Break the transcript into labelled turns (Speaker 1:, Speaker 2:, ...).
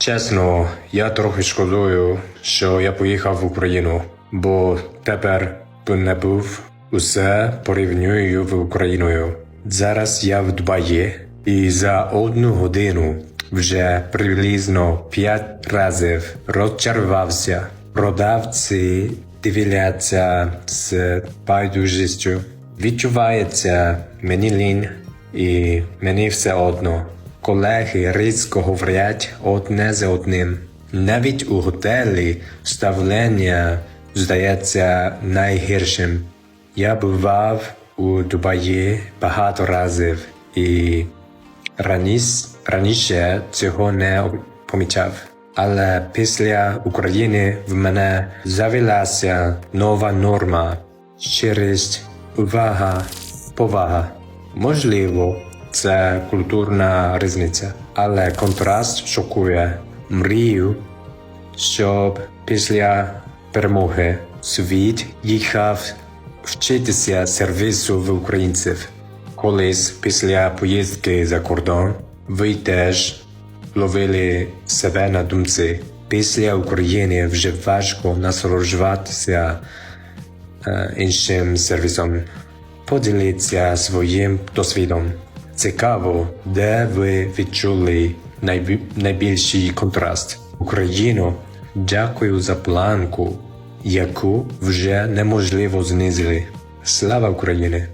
Speaker 1: Чесно, я трохи шкодую, що я поїхав в Україну, бо тепер б не був усе порівнюю в Україною. Зараз я в Дубаї, і за одну годину вже приблизно п'ять разів розчарувався. Продавці дивляться з байдужістю. Відчувається мені лінь, і мені все одно. Колеги різко говорять одне за одним. Навіть у готелі ставлення здається найгіршим. Я бував у Дубаї багато разів і раніше, раніше цього не помічав. Але після України в мене завелася нова норма щирість, увага, повага. Можливо, це культурна різниця, але контраст шокує. Мрію, щоб після перемоги світ їхав вчитися сервісу в українців. Колись після поїздки за кордон ви теж ловили себе на думці. Після України вже важко насолоджуватися е, іншим сервісом. Поділіться своїм досвідом. Цікаво, де ви відчули найбільший контраст. Україну. дякую за планку, яку вже неможливо знизили. Слава Україні!